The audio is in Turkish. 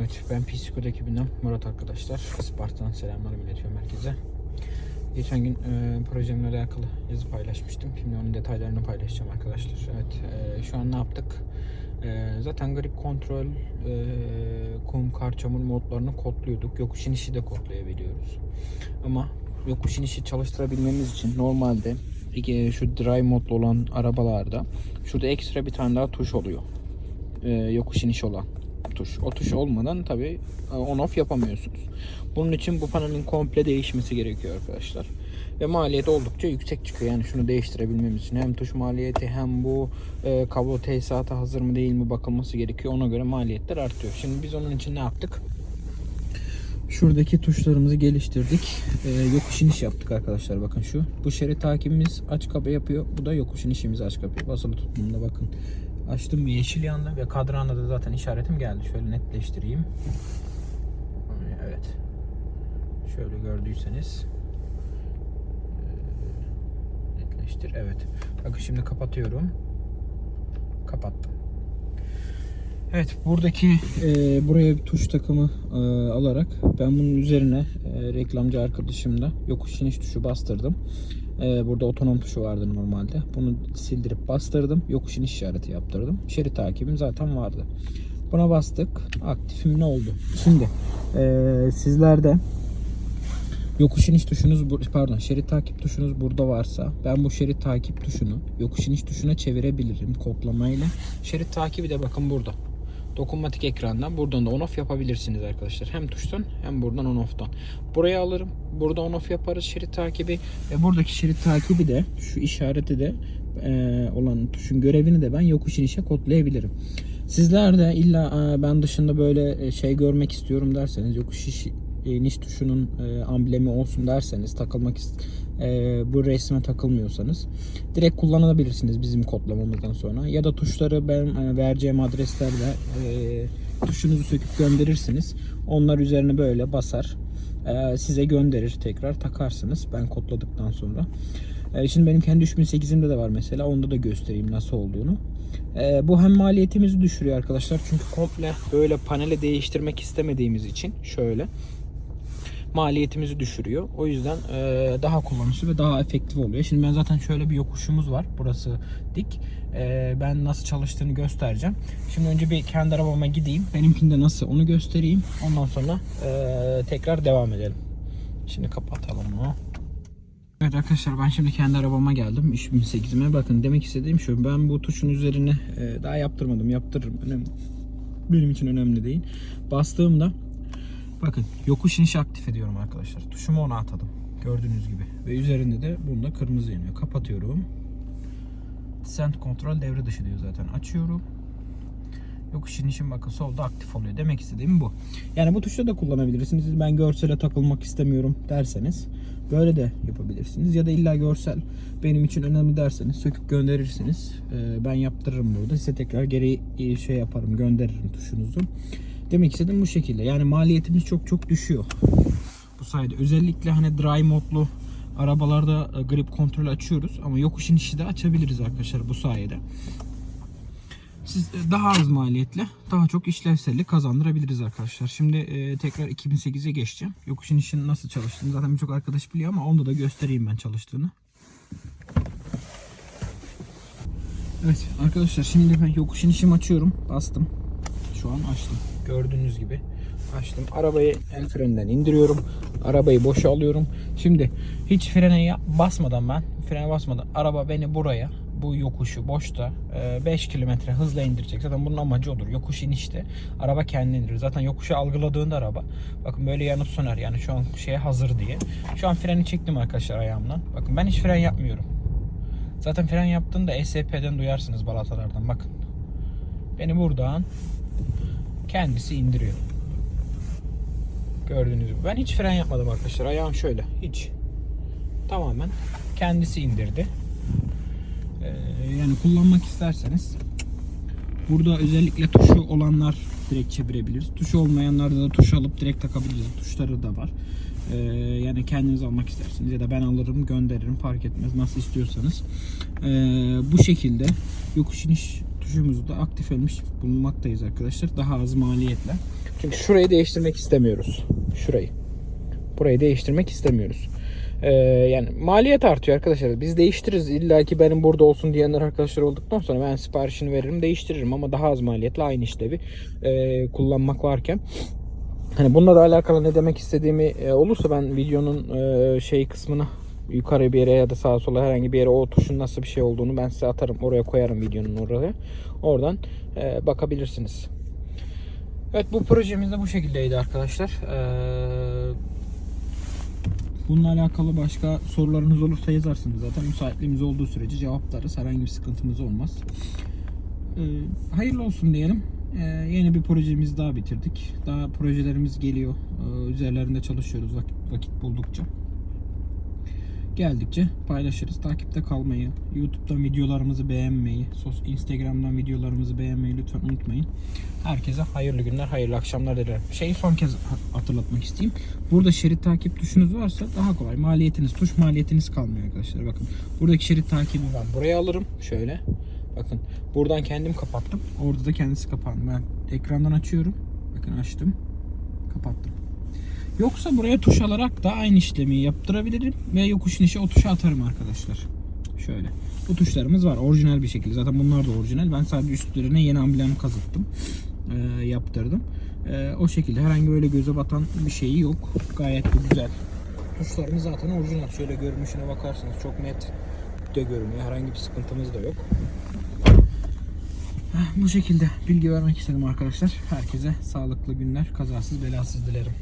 Evet ben Psiko'da ekibinden Murat arkadaşlar. Sparta'dan selamlar iletiyorum herkese. Geçen gün e, projemle alakalı yazı paylaşmıştım. Şimdi onun detaylarını paylaşacağım arkadaşlar. Evet e, şu an ne yaptık? E, zaten grip kontrol, e, kum, kar, çamur modlarını kodluyorduk. Yokuş inişi de kodlayabiliyoruz. Ama yokuş inişi çalıştırabilmemiz için normalde e, şu dry modlu olan arabalarda şurada ekstra bir tane daha tuş oluyor. E, yokuş iniş olan tuş. O tuş olmadan tabi on off yapamıyorsunuz. Bunun için bu panelin komple değişmesi gerekiyor arkadaşlar. Ve maliyeti oldukça yüksek çıkıyor. Yani şunu değiştirebilmemiz için hem tuş maliyeti hem bu e, kablo tesisatı hazır mı değil mi bakılması gerekiyor. Ona göre maliyetler artıyor. Şimdi biz onun için ne yaptık? Şuradaki tuşlarımızı geliştirdik. E, yokuş iniş yaptık arkadaşlar. Bakın şu. Bu şerit takibimiz aç kapa yapıyor. Bu da yokuş inişimiz aç kapıyor. Basılı tuttuğumda bakın. Açtım bir yeşil yandı ve kadrana da zaten işaretim geldi. Şöyle netleştireyim. Evet. Şöyle gördüyseniz. Ee, Netleştir. Evet. Bakın şimdi kapatıyorum. Kapattım. Evet buradaki e, buraya bir tuş takımı e, alarak ben bunun üzerine e, reklamcı arkadaşımla yokuş iniş tuşu bastırdım. E, burada otonom tuşu vardı normalde. Bunu sildirip bastırdım. Yokuş iniş işareti yaptırdım. Şerit takibim zaten vardı. Buna bastık. Aktifim ne oldu? Şimdi e, sizlerde yokuş iniş tuşunuz pardon şerit takip tuşunuz burada varsa ben bu şerit takip tuşunu yokuş iniş tuşuna çevirebilirim kodlamayla. Şerit takibi de bakın burada. Dokunmatik ekrandan buradan da on off yapabilirsiniz arkadaşlar. Hem tuştan hem buradan on off'tan. Buraya alırım. Burada on off yaparız şerit takibi. Ve buradaki şerit takibi de şu işareti de e, olan tuşun görevini de ben yokuş inişe kodlayabilirim. Sizler de illa "Aa, ben dışında böyle e, şey görmek istiyorum derseniz yokuş iş, iniş tuşunun e, amblemi olsun derseniz takılmak e, bu resme takılmıyorsanız direkt kullanabilirsiniz bizim kodlamamızdan sonra ya da tuşları ben e, vereceğim adreslerle e, tuşunuzu söküp gönderirsiniz. Onlar üzerine böyle basar e, size gönderir tekrar takarsınız ben kodladıktan sonra. Şimdi benim kendi 3008'imde de var mesela onda da göstereyim nasıl olduğunu. Bu hem maliyetimizi düşürüyor arkadaşlar çünkü komple böyle panele değiştirmek istemediğimiz için şöyle maliyetimizi düşürüyor. O yüzden e, daha kullanışlı ve daha efektif oluyor. Şimdi ben zaten şöyle bir yokuşumuz var. Burası dik. E, ben nasıl çalıştığını göstereceğim. Şimdi önce bir kendi arabama gideyim. Benimkinde nasıl onu göstereyim. Ondan sonra e, tekrar devam edelim. Şimdi kapatalım onu. Evet arkadaşlar ben şimdi kendi arabama geldim. 3008'ime bakın demek istediğim şu. Ben bu tuşun üzerine e, daha yaptırmadım. Yaptırırım. Önemli. Benim için önemli değil. Bastığımda Bakın yokuş inişi aktif ediyorum arkadaşlar. Tuşumu ona atadım. Gördüğünüz gibi. Ve üzerinde de bunda kırmızı yanıyor. Kapatıyorum. Descent kontrol devre dışı diyor zaten. Açıyorum. Yokuş inişim bakın solda aktif oluyor. Demek istediğim bu. Yani bu tuşla da kullanabilirsiniz. Ben görsele takılmak istemiyorum derseniz böyle de yapabilirsiniz. Ya da illa görsel benim için önemli derseniz söküp gönderirsiniz. Ee, ben yaptırırım burada. Size tekrar geri şey yaparım gönderirim tuşunuzu. Demek istediğim bu şekilde. Yani maliyetimiz çok çok düşüyor. Bu sayede özellikle hani dry modlu arabalarda e, grip kontrolü açıyoruz ama yokuş inişi de açabiliriz arkadaşlar bu sayede. Siz e, daha az maliyetle daha çok işlevsellik kazandırabiliriz arkadaşlar. Şimdi e, tekrar 2008'e geçeceğim. Yokuş inişinin nasıl çalıştığını zaten birçok arkadaş biliyor ama onda da göstereyim ben çalıştığını. Evet arkadaşlar şimdi ben yokuş inişimi açıyorum. Bastım. Şu an açtım. Gördüğünüz gibi açtım. Arabayı el freninden indiriyorum. Arabayı boşa alıyorum. Şimdi hiç frene basmadan ben frene basmadan araba beni buraya bu yokuşu boşta 5 kilometre hızla indirecek. Zaten bunun amacı odur. Yokuş inişte araba kendini indirir. Zaten yokuşu algıladığında araba bakın böyle yanıp söner. Yani şu an şeye hazır diye. Şu an freni çektim arkadaşlar ayağımdan. Bakın ben hiç fren yapmıyorum. Zaten fren yaptığında ESP'den duyarsınız balatalardan. Bakın. Beni buradan kendisi indiriyor. Gördüğünüz gibi. Ben hiç fren yapmadım arkadaşlar. Ayağım şöyle. Hiç. Tamamen kendisi indirdi. Ee, yani kullanmak isterseniz burada özellikle tuşu olanlar direkt çevirebiliriz. Tuşu olmayanlarda da tuş alıp direkt takabiliriz. Tuşları da var. Ee, yani kendiniz almak isterseniz ya da ben alırım gönderirim fark etmez nasıl istiyorsanız. Ee, bu şekilde yokuş iniş tuşumuzu da aktif etmiş bulunmaktayız arkadaşlar. Daha az maliyetle. Çünkü şurayı değiştirmek istemiyoruz. Şurayı. Burayı değiştirmek istemiyoruz. Ee, yani maliyet artıyor arkadaşlar. Biz değiştiririz. İlla ki benim burada olsun diyenler arkadaşlar olduktan sonra ben siparişini veririm değiştiririm ama daha az maliyetle aynı işlevi e, kullanmak varken Hani bununla da alakalı ne demek istediğimi e, olursa ben videonun e, şey kısmına yukarı bir yere ya da sağa sola herhangi bir yere o tuşun nasıl bir şey olduğunu ben size atarım. Oraya koyarım videonun oraya. Oradan e, bakabilirsiniz. Evet bu projemiz de bu şekildeydi arkadaşlar. Ee, bununla alakalı başka sorularınız olursa yazarsınız zaten. Müsaitliğimiz olduğu sürece cevaplarız. Herhangi bir sıkıntımız olmaz. Ee, hayırlı olsun diyelim. Ee, yeni bir projemiz daha bitirdik. Daha projelerimiz geliyor. Ee, üzerlerinde çalışıyoruz vakit, vakit buldukça. Geldikçe paylaşırız. Takipte kalmayı, YouTube'dan videolarımızı beğenmeyi, sos Instagram'dan videolarımızı beğenmeyi lütfen unutmayın. Herkese hayırlı günler, hayırlı akşamlar dilerim. Şeyi son kez hatırlatmak isteyeyim. Burada şerit takip tuşunuz varsa daha kolay. Maliyetiniz, tuş maliyetiniz kalmıyor arkadaşlar. Bakın buradaki şerit takibi ben buraya alırım. Şöyle. Bakın buradan kendim kapattım. Orada da kendisi kapandı. Ben ekrandan açıyorum. Bakın açtım. Kapattım. Yoksa buraya tuş alarak da aynı işlemi yaptırabilirim ve yokuş inişe o tuşa atarım arkadaşlar. Şöyle. Bu tuşlarımız var. Orijinal bir şekilde. Zaten bunlar da orijinal. Ben sadece üstlerine yeni amblem kazıttım. Ee, yaptırdım. Ee, o şekilde herhangi böyle göze batan bir şeyi yok. Gayet de güzel. Tuşlarımız zaten orijinal. Şöyle görünüşüne bakarsanız çok net de görünüyor. Herhangi bir sıkıntımız da yok. Bu şekilde bilgi vermek istedim arkadaşlar. Herkese sağlıklı günler, kazasız belasız dilerim.